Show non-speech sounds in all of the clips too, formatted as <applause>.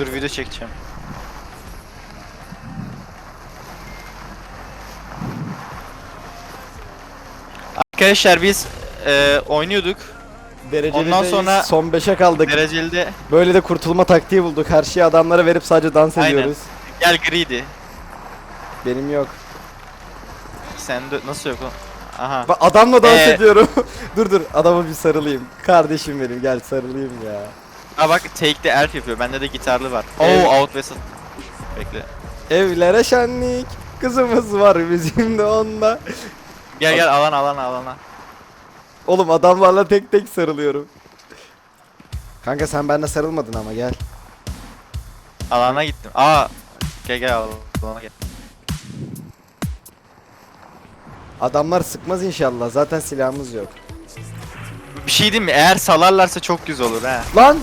Dur video çekeceğim. Arkadaşlar biz e, oynuyorduk. Dereceli Ondan sonra- son 5'e kaldık. Dereceli de Böyle de kurtulma taktiği bulduk. Her şeyi adamlara verip sadece dans Aynen. ediyoruz. gel gridi. Benim yok. Sen de nasıl yok? Aha. Bak adamla dans Ee, ediyorum. <laughs> dur dur adama bir sarılayım. Kardeşim benim gel sarılayım ya. Aa bak take the elf yapıyor. Bende de gitarlı var. Evet. Oo out vessel. Bekle. Evlere şenlik. Kızımız var bizim de onda. Gel gel alan alan alana. Oğlum adamlarla tek tek sarılıyorum. Kanka sen bende sarılmadın ama gel. Alana gittim. Aa. Gel gel alana gel. Adamlar sıkmaz inşallah. Zaten silahımız yok. Bir şey diyeyim mi? Eğer salarlarsa çok güzel olur ha. Lan!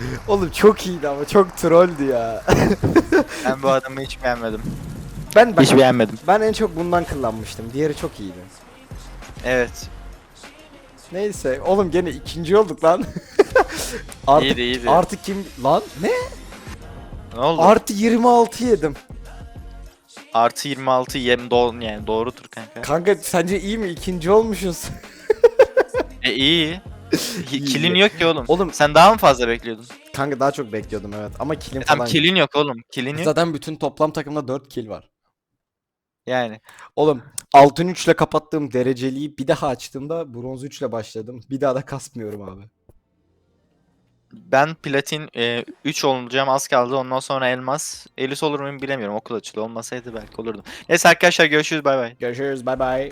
<laughs> Oğlum çok iyiydi ama çok trolldü ya. <laughs> Ben bu adamı hiç beğenmedim. ben Hiç ben, beğenmedim. ben en çok bundan kullanmıştım. Diğeri çok iyiydi. Evet. Neyse oğlum gene ikinci olduk lan. <laughs> artık, İyiydi, iyiydi. Artık kim lan ne? Ne oldu? Artı 26 yedim. Artı 26 yem doğru yani doğrudur kanka. Kanka sence iyi mi? İkinci olmuşuz. E iyi. Kilin yok ki oğlum. Oğlum- sen daha mı fazla bekliyordun? Kanka daha çok bekliyordum evet ama kilim E, Tam falan. kilin yok oğlum. Kilin yok. Zaten bütün toplam takımda 4 kill var. Yani. Oğlum altın 3 ile kapattığım dereceliği bir daha açtığımda bronz 3 ile başladım. Bir daha da kasmıyorum abi. Ben platin 3 olacağım az kaldı. Ondan sonra elmas. Elis olur muyum bilemiyorum. Okul açılıyor. Olmasaydı belki olurdum. Neyse arkadaşlar görüşürüz. Bay bay. Görüşürüz bay bay.